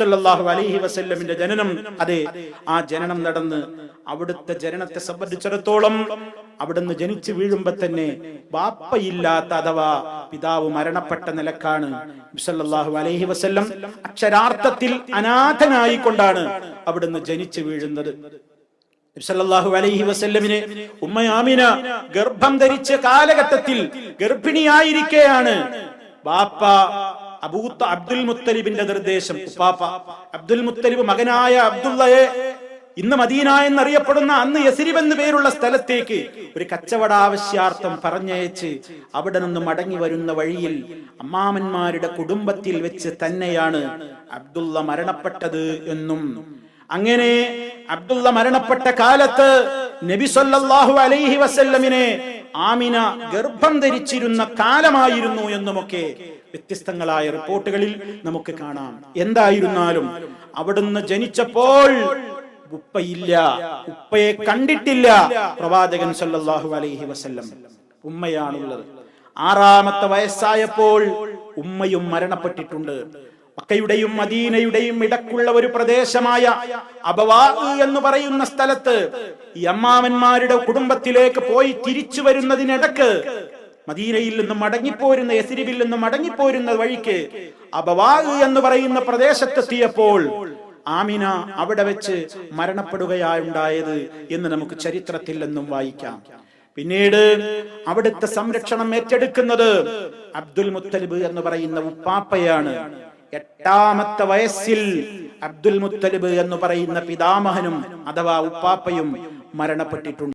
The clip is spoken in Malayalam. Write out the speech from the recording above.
നബ്സല്ലാഹു അലൈഹി വസ്ല്ലമിന്റെ ജനനം. അതെ ആ ജനനം നടന്ന് അവിടുത്തെ ജനനത്തെ സംബന്ധിച്ചിടത്തോളം അവിടുന്ന് ജനിച്ചു വീഴുമ്പോ തന്നെ ബാപ്പയില്ലാത്ത അഥവാ പിതാവ് മരണപ്പെട്ട നിലക്കാണ് നബ്സല്ലാഹു അലൈഹി വസല്ലം അക്ഷരാർത്ഥത്തിൽ അനാഥനായിക്കൊണ്ടാണ് അവിടുന്ന് ജനിച്ചു വീഴുന്നത്. അലൈഹി ഉമ്മയാമിന ഗർഭം ധരിച്ച കാലഘട്ടത്തിൽ ഗർഭിണിയായിരിക്കെയാണ് ബാപ്പ അബൂത്ത അബ്ദുൽ മുത്തലിബിന്റെ നിർദ്ദേശം ഉപ്പാപ്പ. അബ്ദുൽ മുത്തലിബ് മകനായ അബ്ദുള്ളയെ ഇന്ന് മദീന എന്നറിയപ്പെടുന്ന അന്ന് യസിരിബ് എന്ന് പേരുള്ള സ്ഥലത്തേക്ക് ഒരു കച്ചവടാവശ്യാർത്ഥം പറഞ്ഞയച്ച് അവിടെ നിന്ന് മടങ്ങി വരുന്ന വഴിയിൽ അമ്മാമന്മാരുടെ കുടുംബത്തിൽ വെച്ച് തന്നെയാണ് അബ്ദുള്ള മരണപ്പെട്ടത് എന്നും. അങ്ങനെ അബ്ദുള്ള മരണപ്പെട്ട കാലത്ത് നബി സല്ലല്ലാഹു അലൈഹി വസല്ലമിനെ ആമിന ഗർഭം ധരിച്ചിരുന്ന കാലമായിരുന്നു എന്നുമൊക്കെ വ്യത്യസ്തങ്ങളായ റിപ്പോർട്ടുകളിൽ നമുക്ക് കാണാം. എന്തായിരുന്നാലും അവിടുന്ന് ജനിച്ചപ്പോൾ ഉപ്പയില്ല. ഉപ്പയെ കണ്ടിട്ടില്ല. പ്രവാചകൻ സല്ലല്ലാഹു അലൈഹി വസല്ലം. ഉമ്മയാണുള്ളത്. ആറാമത്തെ വയസ്സായപ്പോൾ ഉമ്മയും മരണപ്പെട്ടിട്ടുണ്ട്. മക്കയുടെയും മദീനയുടെയും ഇടക്കുള്ള ഒരു പ്രദേശമായ അബവാ എന്ന് പറയുന്ന സ്ഥലത്ത് ഈ അമ്മാവന്മാരുടെ കുടുംബത്തിലേക്ക് പോയി തിരിച്ചു വരുന്നതിനിടക്ക് മദീനയിൽ നിന്നും മടങ്ങിപ്പോരുന്ന എസിരിബിൽ നിന്നും മടങ്ങിപ്പോരുന്ന വഴിക്ക് അബവാ എന്ന് പറയുന്ന പ്രദേശത്തെത്തിയപ്പോൾ ആമിന അവിടെ വെച്ച് മരണപ്പെടുകയായുണ്ടായത് എന്ന് നമുക്ക് ചരിത്രത്തിൽ നിന്നും വായിക്കാം. പിന്നീട് അവിടുത്തെ സംരക്ഷണം ഏറ്റെടുക്കുന്നത് അബ്ദുൽ മുത്തലിബ് എന്ന് പറയുന്ന ഉപ്പാപ്പയാണ്. എട്ടാമത്തെ വയസ്സിൽ അബ്ദുൽ മുത്തലിബ് എന്ന് പറയുന്ന പിതാമഹനും അഥവാ ഉപ്പാപ്പയും മരണപ്പെട്ടിട്ടുണ്ട്.